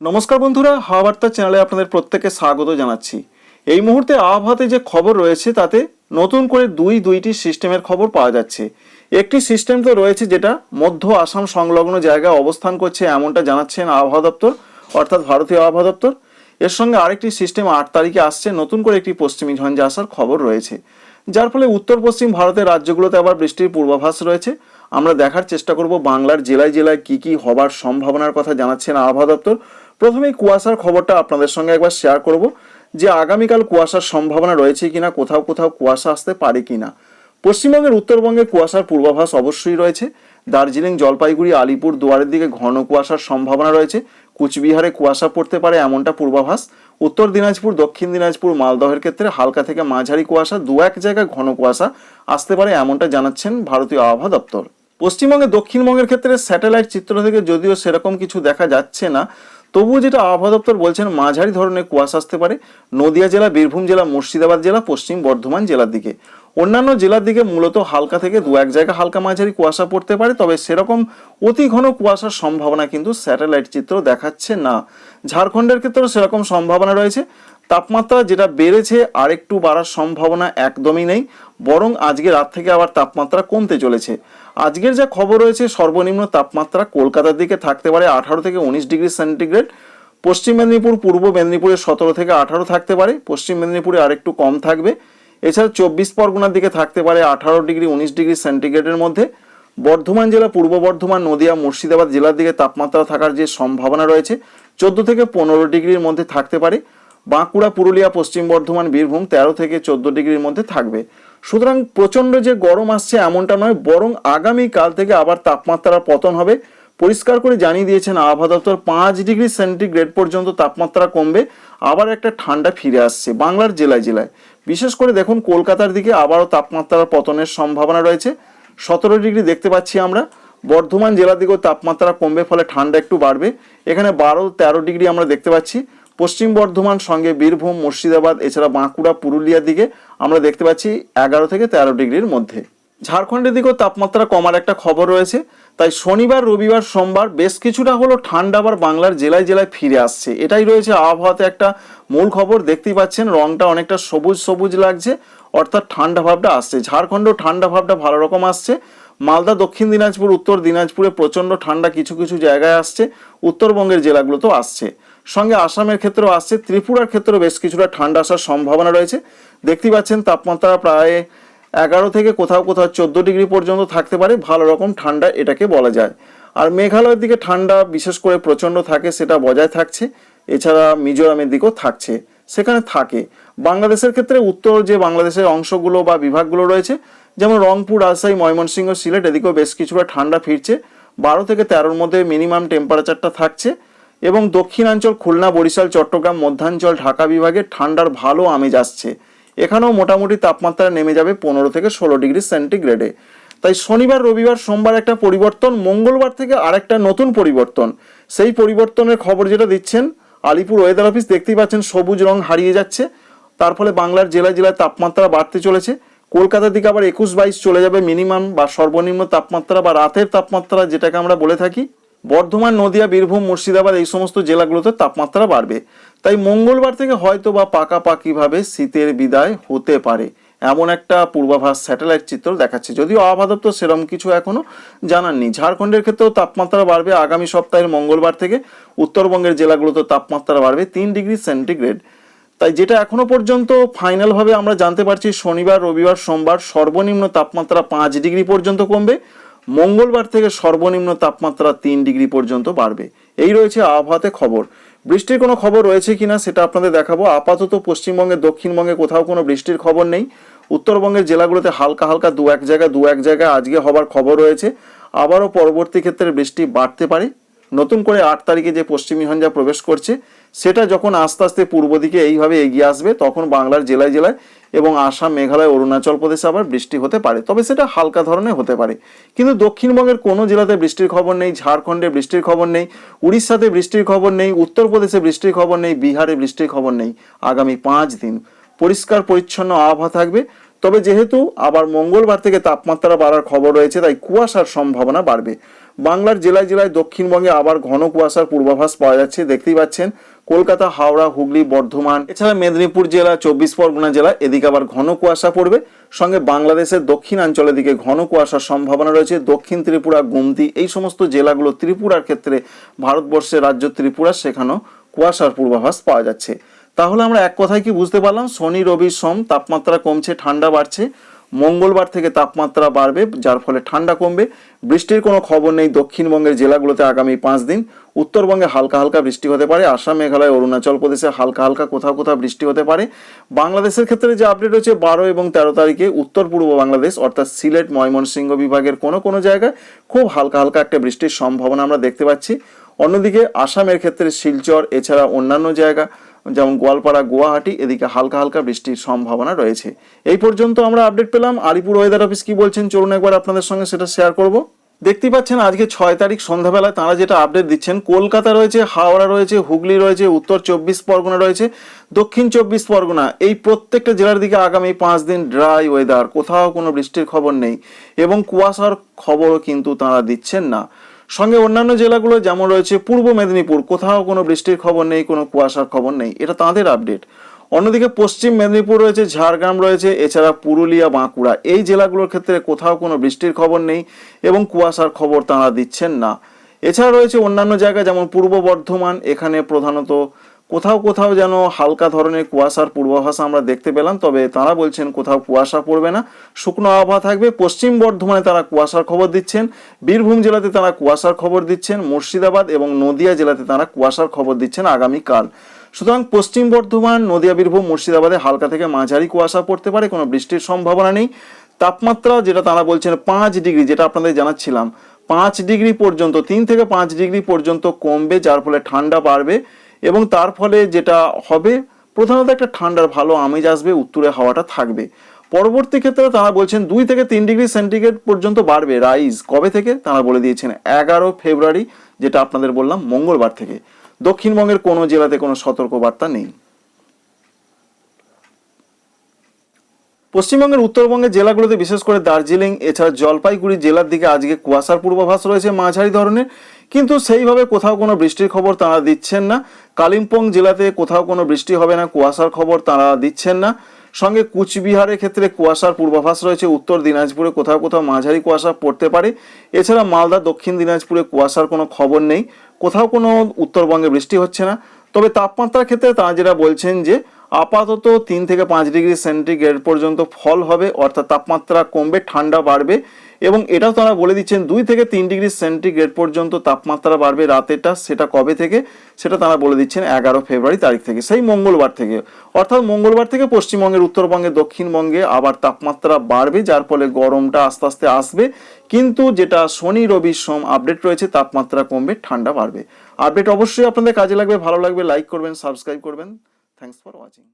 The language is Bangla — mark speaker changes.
Speaker 1: নমস্কার বন্ধুরা, হাওয়া বার্তা চ্যানেলে আপনাদের প্রত্যেককে স্বাগত জানাচ্ছি। এই মুহূর্তে আবহাওয়াতে যে খবর রয়েছে, তাতে নতুন করে দুই, দুইটি সিস্টেমের খবর পাওয়া যাচ্ছে। একটি সিস্টেম তো রয়েছে যেটা মধ্য আসাম সংলগ্ন জায়গায় অবস্থান করছে এমনটা জানাচ্ছেন আবহাওয়া দপ্তর, অর্থাৎ ভারতীয় আবহাওয়া দপ্তর। এর সঙ্গে আরেকটি সিস্টেম আট তারিখে আসছে, নতুন করে একটি পশ্চিমী ঝঞ্ঝা আসার খবর রয়েছে। যার ফলে উত্তর পশ্চিম ভারতের রাজ্যগুলোতে আবার বৃষ্টির পূর্বাভাস রয়েছে। আমরা দেখার চেষ্টা করব বাংলার জেলায় জেলায় কি কি হবার সম্ভাবনার কথা জানাচ্ছেন আবহাওয়া দপ্তর। প্রথমেই কুয়াশার খবরটা আপনাদের সঙ্গে একবার শেয়ার করব যে আগামীকাল কুয়াশার সম্ভাবনা রয়েছে কিনা, কোথাও কোথাও কুয়াশা আসতে পারে কিনা। পশ্চিমবঙ্গের উত্তরবঙ্গে কুয়াশার পূর্বাভাস অবশ্যই রয়েছে। দার্জিলিং, জলপাইগুড়ি, আলিপুর দুয়ারের দিকে ঘন কুয়াশার সম্ভাবনা রয়েছে। কুচবিহারে কুয়াশা পড়তে পারে এমনটা পূর্বাভাস। উত্তর দিনাজপুর, দক্ষিণ দিনাজপুর, মালদহের ক্ষেত্রে হালকা থেকে মাঝারি কুয়াশা, দু এক জায়গায় ঘন কুয়াশা আসতে পারে এমনটা জানাচ্ছেন ভারতীয় আবহাওয়া দপ্তর। পশ্চিমবঙ্গে দক্ষিণবঙ্গের ক্ষেত্রে স্যাটেলাইট চিত্র থেকে যদিও সেরকম কিছু দেখা যাচ্ছে না তবুও যেটা আবহাওয়া দপ্তর বলছেন, মাঝারি ধরনের কুয়াশা আসতে পারে। নদিয়া জেলা, বীরভূম জেলা, মুর্শিদাবাদ জেলা, পশ্চিম বর্ধমান জেলার দিকে। অন্যান্য জেলার দিকে মূলত হালকা থেকে দু এক জায়গা হালকা মাঝারি কুয়াশা পড়তে পারে, তবে সেরকম অতি ঘন কুয়াশার সম্ভাবনা কিন্তু স্যাটেলাইট চিত্র দেখাচ্ছে না। ঝাড়খণ্ডের ক্ষেত্রেও সেরকম সম্ভাবনা রয়েছে। তাপমাত্রা যেটা বেড়েছে আর একটু বাড়ার সম্ভাবনা একদমই নেই, বরং আজকে রাত থেকে আবার তাপমাত্রা কমতে চলেছে। আজকের যা খবর রয়েছে, সর্বনিম্ন তাপমাত্রা কলকাতার দিকে থাকতে পারে আঠারো থেকে উনিশ ডিগ্রি সেন্টিগ্রেড, পশ্চিম মেদিনীপুর, পূর্ব মেদিনীপুরে সতেরো থেকে আঠারো থাকতে পারে, পশ্চিম মেদিনীপুরে আরেকটু কম থাকবে। এছাড়া চব্বিশ পরগনার দিকে থাকতে পারে আঠারো ডিগ্রি, উনিশ ডিগ্রি সেন্টিগ্রেডের মধ্যে। বর্ধমান জেলা, পূর্ব বর্ধমান, নদিয়া, মুর্শিদাবাদ জেলার দিকে তাপমাত্রা থাকার যে সম্ভাবনা রয়েছে, চোদ্দ থেকে পনেরো ডিগ্রির মধ্যে থাকতে পারে। বাঁকুড়া, পুরুলিয়া, পশ্চিম বর্ধমান, বীরভূম তেরো থেকে চোদ্দ ডিগ্রির মধ্যে থাকবে। সুতরাং প্রচণ্ড যে গরম আসছে এমনটা নয়, বরং আগামী কাল থেকে আবার তাপমাত্রার পতন হবে। পরিষ্কার করে জানিয়ে দিয়েছেন আবহাওয়া দপ্তর, পাঁচ ডিগ্রি সেন্টিগ্রেড পর্যন্ত তাপমাত্রা কমবে, আবার একটা ঠান্ডা ফিরে আসছে বাংলার জেলায় জেলায়। বিশেষ করে দেখুন কলকাতার দিকে আবারও তাপমাত্রার পতনের সম্ভাবনা রয়েছে। সতেরো ডিগ্রি দেখতে পাচ্ছি আমরা। বর্ধমান জেলার দিকেও তাপমাত্রা কমবে, ফলে ঠান্ডা একটু বাড়বে। এখানে বারো তেরো ডিগ্রি আমরা দেখতে পাচ্ছি। পশ্চিম বর্ধমান সঙ্গে বীরভূম, মুর্শিদাবাদ, এছাড়া বাঁকুড়া, পুরুলিয়ার দিকে আমরা দেখতে পাচ্ছি এগারো থেকে তেরো ডিগ্রির মধ্যে। ঝাড়খণ্ডের দিকেও তাপমাত্রা কমার একটা খবর রয়েছে, তাই শনিবার, রবিবার, সোমবার বেশ কিছুটা হলো ঠান্ডা আবার বাংলার জেলায় জেলায় ফিরে আসছে। এটাই রয়েছে আবহাওয়াতে একটা মূল খবর, দেখতেই পাচ্ছেন রংটা অনেকটা সবুজ সবুজ লাগছে, অর্থাৎ ঠান্ডা ভাবটা আসছে। ঝাড়খণ্ডেও ঠান্ডা ভাবটা ভালো রকম আসছে। মালদা, দক্ষিণ দিনাজপুর, উত্তর দিনাজপুরে প্রচণ্ড ঠান্ডা কিছু কিছু জায়গায় আসছে, উত্তরবঙ্গের জেলাগুলোতেও আসছে। সঙ্গে আসামের ক্ষেত্রেও আসছে, ত্রিপুরার ক্ষেত্রেও বেশ কিছুটা ঠান্ডা আসার সম্ভাবনা রয়েছে। দেখতে পাচ্ছেন তাপমাত্রা প্রায় এগারো থেকে কোথাও কোথাও চোদ্দ ডিগ্রি পর্যন্ত থাকতে পারে, ভালো রকম ঠান্ডা এটাকে বলা যায়। আর মেঘালয়ের দিকে ঠান্ডা বিশেষ করে প্রচণ্ড থাকে সেটা বজায় থাকছে, এছাড়া মিজোরামের দিকেও থাকছে, সেখানে থাকে। বাংলাদেশের ক্ষেত্রে উত্তর যে বাংলাদেশের অংশগুলো বা বিভাগগুলো রয়েছে, যেমন রংপুর, রাজশাহী, ময়মনসিংহ, সিলেট, এদিকেও বেশ কিছুটা ঠান্ডা ফিরছে। বারো থেকে তেরোর মধ্যে মিনিমাম টেম্পারেচারটা থাকছে। এবং দক্ষিণাঞ্চল খুলনা, বরিশাল, চট্টগ্রাম, মধ্যাঞ্চল, ঢাকা বিভাগে ঠান্ডার ভালো আমেজ আসছে। এখানেও মোটামুটি তাপমাত্রা নেমে যাবে পনেরো থেকে ষোলো ডিগ্রি সেন্টিগ্রেডে। তাই শনিবার, রবিবার, সোমবার একটা পরিবর্তন, মঙ্গলবার থেকে আরেকটা নতুন পরিবর্তন। সেই পরিবর্তনের খবর যেটা দিচ্ছেন, আলিপুর ওয়েদার অফিস দেখতেই পাচ্ছেন, সবুজ রং হারিয়ে যাচ্ছে। তার ফলে বাংলার জেলায় জেলায় তাপমাত্রা বাড়তে চলেছে। কলকাতার দিকে আবার একুশ বাইশ চলে যাবে মিনিমাম বা সর্বনিম্ন তাপমাত্রা বা রাতের তাপমাত্রা যেটাকে আমরা বলে থাকি। বর্ধমান, নদিয়া, বীরভূম, মুর্শিদাবাদ এই সমস্ত জেলাগুলোতে তাপমাত্রা বাড়বে। তাই মঙ্গলবার থেকে হয়তো বা পাকাপাকিভাবে শীতের বিদায় হতে পারে, এমন একটা পূর্বাভাস স্যাটেলাইট চিত্র দেখাচ্ছে। যদিও আবহাওয়া সেরকম কিছু এখনও জানাননি। ঝাড়খণ্ডের ক্ষেত্রেও তাপমাত্রা বাড়বে আগামী সপ্তাহের মঙ্গলবার থেকে। উত্তরবঙ্গের জেলাগুলোতে তাপমাত্রা বাড়বে তিন ডিগ্রি সেন্টিগ্রেড। তাই যেটা এখনও পর্যন্ত ফাইনালভাবে আমরা জানতে পারছি, শনিবার, রবিবার, সোমবার সর্বনিম্ন তাপমাত্রা পাঁচ ডিগ্রি পর্যন্ত কমবে। মঙ্গলবার থেকে সর্বনিম্ন তাপমাত্রা তিন ডিগ্রি পর্যন্ত বাড়বে। এই রয়েছে আবহাওয়াতে খবর। বৃষ্টির কোনো খবর রয়েছে কিনা সেটা আপনাদের দেখাবো। আপাতত পশ্চিমবঙ্গে, দক্ষিণবঙ্গে কোথাও কোনো বৃষ্টির খবর নেই। উত্তরবঙ্গের জেলাগুলোতে হালকা হালকা দু এক জায়গায়, দু এক জায়গায় আজকে হবার খবর রয়েছে। আবারও পরবর্তী ক্ষেত্রে বৃষ্টি বাড়তে পারে। নতুন করে আট তারিখে যে পশ্চিমী হঞ্জা প্রবেশ করছে সেটা যখন আস্তে আস্তে পূর্ব দিকে এইভাবে এগিয়ে আসবে, তখন বাংলার জেলায় জেলায় এবং আসাম, মেঘালয়, অরুণাচল প্রদেশে আবার বৃষ্টি হতে পারে। তবে সেটা হালকা ধরনের হতে পারে। কিন্তু দক্ষিণবঙ্গের কোনো জেলাতে বৃষ্টির খবর নেই, ঝাড়খণ্ডে বৃষ্টির খবর নেই, উড়িষ্যাতে বৃষ্টির খবর নেই উত্তরপ্রদেশে বৃষ্টির খবর নেই, বিহারে বৃষ্টির খবর নেই আগামী পাঁচ দিন। পরিষ্কার, পরিচ্ছন্ন আবহাওয়া থাকবে। তবে যেহেতু আবার মঙ্গলবার থেকে তাপমাত্রা বাড়ার খবর রয়েছে, তাই কুয়াশার সম্ভাবনা বাড়বে। বাংলার জেলায় জেলায় দক্ষিণবঙ্গে আবার ঘন কুয়াশার পূর্বাভাস পাওয়া যাচ্ছে, দেখতেই পাচ্ছেন। কলকাতা, হাওড়া, হুগলি, বর্ধমান, এছাড়া মেদিনীপুর জেলা, চব্বিশ পরগনা জেলা, এদিকে আবার ঘন কুয়াশা পড়বে। সঙ্গে বাংলাদেশের দক্ষিণাঞ্চলের দিকে ঘন কুয়াশার সম্ভাবনা রয়েছে। দক্ষিণ ত্রিপুরা, গুমতি, এই সমস্ত জেলাগুলো ত্রিপুরার ক্ষেত্রে ভারতবর্ষের রাজ্য ত্রিপুরা, সেখানেও কুয়াশার পূর্বাভাস পাওয়া যাচ্ছে। তাহলে আমরা এক কথায় কি বুঝতে পারলাম? শনি, রবি, সোম, তাপমাত্রা কমছে, ঠান্ডা বাড়ছে। মঙ্গলবার থেকে তাপমাত্রা বাড়বে, যার ফলে ঠান্ডা কমবে। বৃষ্টির কোনো খবর নেই দক্ষিণবঙ্গের জেলাগুলোতে আগামী পাঁচ দিন। উত্তরবঙ্গে হালকা হালকা বৃষ্টি হতে পারে। আসাম, মেঘালয়, অরুণাচল প্রদেশে হালকা হালকা কোথাও কোথাও বৃষ্টি হতে পারে। বাংলাদেশের ক্ষেত্রে যে আপডেট হচ্ছে বারো এবং তেরো তারিখে উত্তর পূর্ব বাংলাদেশ, অর্থাৎ সিলেট, ময়মনসিংহ বিভাগের কোনো কোনো জায়গায় খুব হালকা হালকা একটা বৃষ্টির সম্ভাবনা আমরা দেখতে পাচ্ছি। অন্যদিকে আসামের ক্ষেত্রে শিলচর, এছাড়া অন্যান্য জায়গা যেমন গোয়ালপাড়া, গুয়াহাটি, এদিকে হালকা হালকা বৃষ্টির সম্ভাবনা রয়েছে। এই পর্যন্ত আমরা আপডেট পেলাম। আলিপুর ওয়েদার অফিস কি বলছেন, চলুন একবার আপনাদের সঙ্গে সেটা শেয়ার করব। দেখতেই পাচ্ছেন, আজকে ছয় তারিখ সন্ধ্যাবেলায় তারা যেটা আপডেট দিচ্ছেন, কলকাতা রয়েছে, হাওড়া রয়েছে, হুগলি রয়েছে, উত্তর চব্বিশ পরগনা রয়েছে, দক্ষিণ চব্বিশ পরগনা, এই প্রত্যেকটা জেলার দিকে আগামী পাঁচ দিন ড্রাই ওয়েদার কোথাও কোনো বৃষ্টির খবর নেই এবং কুয়াশার খবরও কিন্তু তারা দিচ্ছেন না। সঙ্গে অন্যান্য জেলাগুলো যেমন রয়েছে পূর্ব মেদিনীপুর, কোথাও কোনো বৃষ্টির খবর নেই, কোনো কুয়াশার খবর নেই, এটা তাঁদের আপডেট অন্যদিকে পশ্চিম মেদিনীপুর রয়েছে, ঝাড়গ্রাম রয়েছে, এছাড়া পুরুলিয়া, বাঁকুড়া, এই জেলাগুলোর ক্ষেত্রে কোথাও কোনো বৃষ্টির খবর নেই এবং কুয়াশার খবর তারা দিচ্ছেন না। এছাড়া রয়েছে অন্যান্য জায়গা যেমন পূর্ব বর্ধমান, এখানে প্রধানত কোথাও কোথাও যেন হালকা ধরনের কুয়াশার পূর্বাভাস আমরা দেখতে পেলাম, তবে তারা বলছেন কোথাও কুয়াশা পড়বে না। শুকনো আবহাওয়া থাকবে, পশ্চিম বর্ধমানে তারা কুয়াশার খবর দিচ্ছেন, বীরভূম জেলাতে তারা কুয়াশার খবর দিচ্ছেন, মুর্শিদাবাদ এবং নদিয়া জেলাতে তারা কুয়াশার খবর দিচ্ছেন আগামীকাল। সুতরাং পশ্চিম বর্ধমান, নদিয়া, বীরভূম, মুর্শিদাবাদে হালকা থেকে মাঝারি কুয়াশা পড়তে পারে, কোনো বৃষ্টির সম্ভাবনা নেই। তাপমাত্রা যেটা তারা বলছেন পাঁচ ডিগ্রি, যেটা আপনাদের জানাচ্ছিলাম, পাঁচ ডিগ্রি পর্যন্ত, তিন থেকে পাঁচ ডিগ্রি পর্যন্ত কমবে, যার ফলে ঠান্ডা বাড়বে। এবং তার ফলে যেটা হবে, প্রধানত একটা ঠান্ডার ভালো আমেজ আসবে, উত্তরে হাওয়াটা থাকবে। পরবর্তী ক্ষেত্রে তারা বলছেন দুই থেকে তিন ডিগ্রি সেন্টিগ্রেড পর্যন্ত বাড়বে। রাইজ কবে থেকে? তারা বলে দিয়েছেন এগারো ফেব্রুয়ারি, যেটা আপনাদের বললাম মঙ্গলবার থেকে। দক্ষিণবঙ্গের কোনো জেলাতে কোনো সতর্কবার্তা নেই। পশ্চিমবঙ্গের উত্তরবঙ্গের জেলাগুলোতে বিশেষ করে দার্জিলিং, এছাড়া জলপাইগুড়ি জেলার দিকে আজকে কুয়াশার পূর্বাভাস রয়েছে মাঝারি ধরনের। কিন্তু সেইভাবে কোথাও কোনো বৃষ্টির খবর তারা দিচ্ছেন না। কালিম্পং জেলাতে কোথাও কোনো বৃষ্টি হবে না, কুয়াশার খবর তারা দিচ্ছেন না। সঙ্গে কুচবিহারের ক্ষেত্রে কুয়াশার পূর্বাভাস রয়েছে। উত্তর দিনাজপুরে কোথাও কোথাও মাঝারি কুয়াশা পড়তে পারে। এছাড়া মালদা, দক্ষিণ দিনাজপুরে কুয়াশার কোনো খবর নেই। কোথাও কোনো উত্তরবঙ্গে বৃষ্টি হচ্ছে না। তবে তাপমাত্রার ক্ষেত্রে তারা যেটা বলছেন যে, আপাতত তিন থেকে পাঁচ ডিগ্রি সেন্টিগ্রেড পর্যন্ত ফল হবে, অর্থাৎ তাপমাত্রা কমবে, ঠান্ডা বাড়বে। এবং এটাও তারা বলে দিচ্ছেন দুই থেকে তিন ডিগ্রি সেন্টিগ্রেড পর্যন্ত তাপমাত্রা বাড়বে রাতেটা সেটা কবে থেকে? সেটা তারা বলে দিচ্ছেন এগারো ফেব্রুয়ারি তারিখ থেকে, সেই মঙ্গলবার থেকে। অর্থাৎ মঙ্গলবার থেকে পশ্চিমবঙ্গের উত্তরবঙ্গে দক্ষিণবঙ্গে আবার তাপমাত্রা বাড়বে, যার ফলে গরমটা আস্তে আস্তে আসবে। কিন্তু যেটা শনি, রবি, সোম আপডেট রয়েছে, তাপমাত্রা কমবে, ঠান্ডা বাড়বে। আপডেট অবশ্যই আপনাদের কাজে লাগবে, ভালো লাগবে, লাইক করবেন, সাবস্ক্রাইব করবেন। Thanks for watching